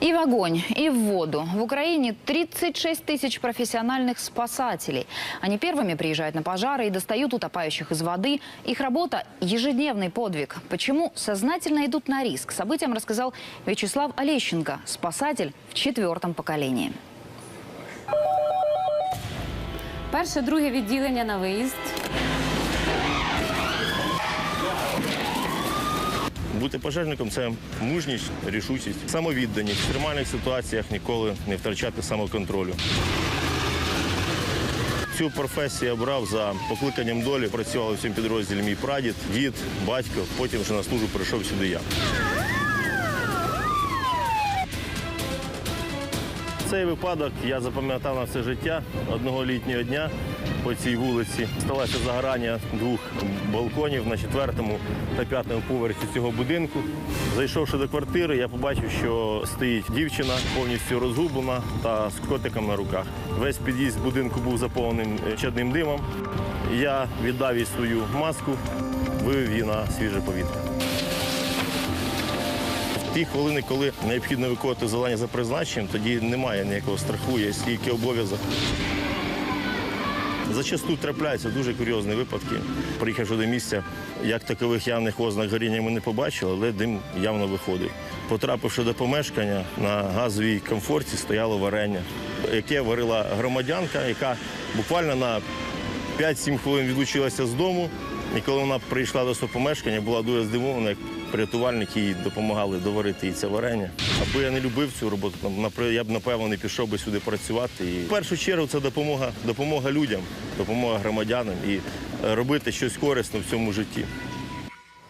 И в огонь, и в воду. В Украине 36 тысяч профессиональных спасателей. Они первыми приезжают на пожары и достают утопающих из воды. Их работа – ежедневный подвиг. Почему сознательно идут на риск? Событиям рассказал Вячеслав Олещенко, спасатель в четвертом поколении. Перше, друге відділення на виїзд. Бути пожежником це мужність, рішучість, самовідданість. В екстремальних ситуаціях ніколи не втрачати самоконтролю. Цю професію я брав за покликанням долі. Працювали в цьому підрозділі мій прадід, дід, батько. Потім вже на службу прийшов сюди я. Цей випадок я запам'ятав на все життя одного літнього дня по цій вулиці. Сталося загорання двох балконів на четвертому та п'ятому поверсі цього будинку. Зайшовши до квартири, я побачив, що стоїть дівчина повністю розгублена та з котиком на руках. Весь під'їзд будинку був заповнений чадним димом. Я віддав їй свою маску, вивів її на свіже повітря. Ті хвилини, коли необхідно виконувати завдання за призначенням, тоді немає ніякого страху, є стільки обов'язок. Зачасту трапляються дуже курйозні випадки. Приїхавши до місця, як такових явних ознак горіння ми не побачили, але дим явно виходив. Потрапивши до помешкання, на газовій комфорті стояло варення, яке варила громадянка, яка буквально на 5-7 хвилин відлучилася з дому. І коли вона прийшла до свого помешкання, була дуже здивована, як рятувальники їй допомагали доварити їй це варення. Аби я не любив цю роботу, я б напевно не пішов би сюди працювати. І в першу чергу це допомога, допомога людям, допомога громадянам і е, робити щось корисне в цьому житті.